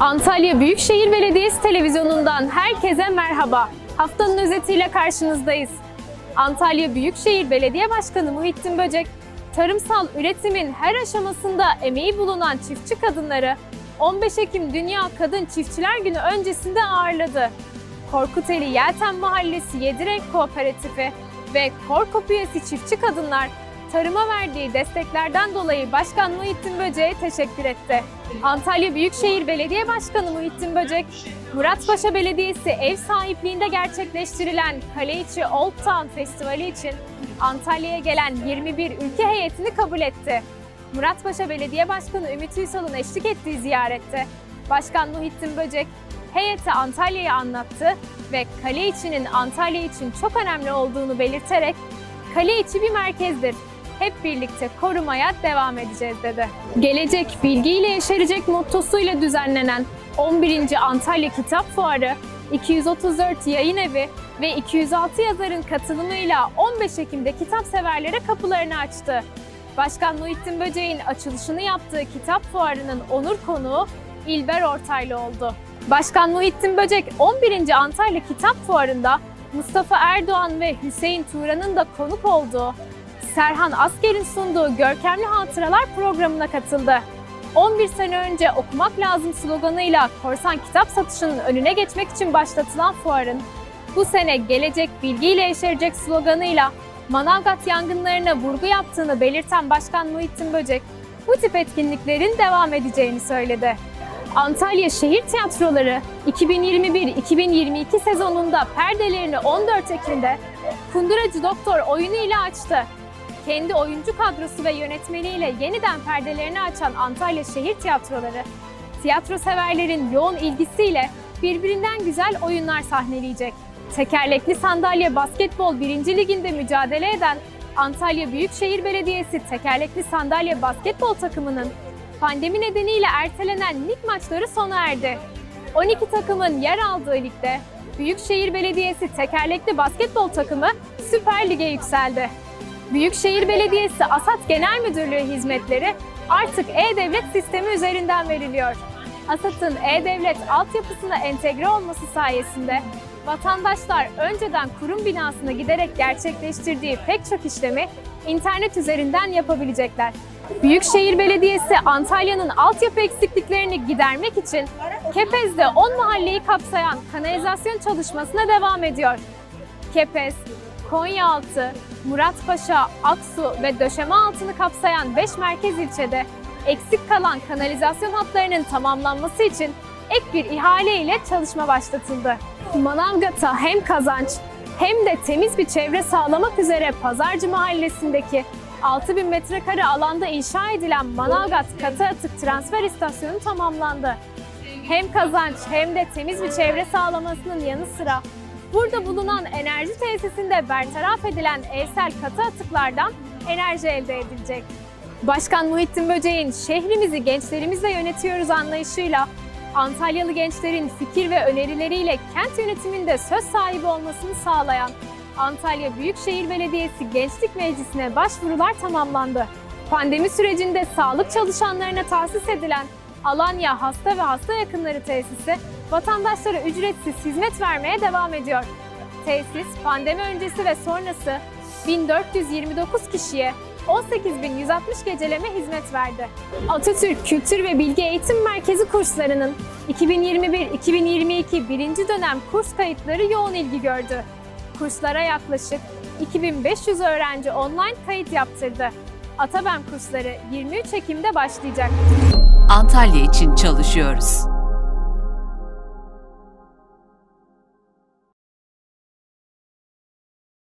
Antalya Büyükşehir Belediyesi televizyonundan herkese merhaba. Haftanın özetiyle karşınızdayız. Antalya Büyükşehir Belediye Başkanı Muhittin Böcek, tarımsal üretimin her aşamasında emeği bulunan çiftçi kadınları 15 Ekim Dünya Kadın Çiftçiler Günü öncesinde ağırladı. Korkuteli Yelten Mahallesi Yedirenk Kooperatifi ve Korkop çiftçi kadınlar tarıma verdiği desteklerden dolayı Başkan Muhittin Böcek'e teşekkür etti. Antalya Büyükşehir Belediye Başkanı Muhittin Böcek, Muratpaşa Belediyesi ev sahipliğinde gerçekleştirilen Kaleiçi Old Town Festivali için Antalya'ya gelen 21 ülke heyetini kabul etti. Muratpaşa Belediye Başkanı Ümit Uysal'ın eşlik ettiği ziyarette Başkan Muhittin Böcek heyete Antalya'yı anlattı ve kale içinin Antalya için çok önemli olduğunu belirterek kale içi bir merkezdir. Hep birlikte korumaya devam edeceğiz dedi. Gelecek bilgiyle yeşerecek mottosuyla düzenlenen 11. Antalya Kitap Fuarı 234 yayın evi ve 206 yazarın katılımıyla 15 Ekim'de kitap severlere kapılarını açtı. Başkan Muhittin Böcek'in açılışını yaptığı kitap fuarının onur konuğu İlber Ortaylı oldu. Başkan Muhittin Böcek 11. Antalya Kitap Fuarı'nda Mustafa Erdoğan ve Hüseyin Turan'ın da konuk olduğu Serhan Asker'in sunduğu Görkemli Hatıralar programına katıldı. 11 sene önce okumak lazım sloganıyla korsan kitap satışının önüne geçmek için başlatılan fuarın bu sene gelecek bilgiyle yeşerecek sloganıyla Manavgat yangınlarına vurgu yaptığını belirten Başkan Muhittin Böcek, bu tip etkinliklerin devam edeceğini söyledi. Antalya Şehir Tiyatroları 2021-2022 sezonunda perdelerini 14 Ekim'de Kunduracı Doktor oyunu ile açtı. Kendi oyuncu kadrosu ve yönetmeniyle yeniden perdelerini açan Antalya Şehir Tiyatroları, tiyatro severlerin yoğun ilgisiyle birbirinden güzel oyunlar sahneleyecek. Tekerlekli sandalye basketbol 1. liginde mücadele eden Antalya Büyükşehir Belediyesi tekerlekli sandalye basketbol takımının pandemi nedeniyle ertelenen lig maçları sona erdi. 12 takımın yer aldığı ligde Büyükşehir Belediyesi tekerlekli basketbol takımı Süper Lig'e yükseldi. Büyükşehir Belediyesi Asat Genel Müdürlüğü hizmetleri artık e-devlet sistemi üzerinden veriliyor. ASAT'ın e-devlet altyapısına entegre olması sayesinde vatandaşlar önceden kurum binasına giderek gerçekleştirdiği pek çok işlemi internet üzerinden yapabilecekler. Büyükşehir Belediyesi Antalya'nın altyapı eksikliklerini gidermek için Kepez'de 10 mahalleyi kapsayan kanalizasyon çalışmasına devam ediyor. Kepez, Konyaaltı, Muratpaşa, Aksu ve döşeme altını kapsayan 5 merkez ilçede eksik kalan kanalizasyon hatlarının tamamlanması için ek bir ihale ile çalışma başlatıldı. Manavgat'a hem kazanç hem de temiz bir çevre sağlamak üzere Pazarcı Mahallesi'ndeki 6000 metrekare alanda inşa edilen Manavgat Katı Atık Transfer İstasyonu tamamlandı. Hem kazanç hem de temiz bir çevre sağlamasının yanı sıra burada bulunan enerji tesisinde bertaraf edilen evsel katı atıklardan enerji elde edilecek. Başkan Muhittin Böcek'in şehrimizi gençlerimizle yönetiyoruz anlayışıyla Antalyalı gençlerin fikir ve önerileriyle kent yönetiminde söz sahibi olmasını sağlayan Antalya Büyükşehir Belediyesi Gençlik Meclisi'ne başvurular tamamlandı. Pandemi sürecinde sağlık çalışanlarına tahsis edilen Alanya Hasta ve Hasta Yakınları Tesisi vatandaşlara ücretsiz hizmet vermeye devam ediyor. Tesis pandemi öncesi ve sonrası 1429 kişiye 18.160 geceleme hizmet verdi. Atatürk Kültür ve Bilgi Eğitim Merkezi kurslarının 2021-2022 birinci dönem kurs kayıtları yoğun ilgi gördü. Kurslara yaklaşık 2500 öğrenci online kayıt yaptırdı. Atabem kursları 23 Ekim'de başlayacak. Antalya için çalışıyoruz.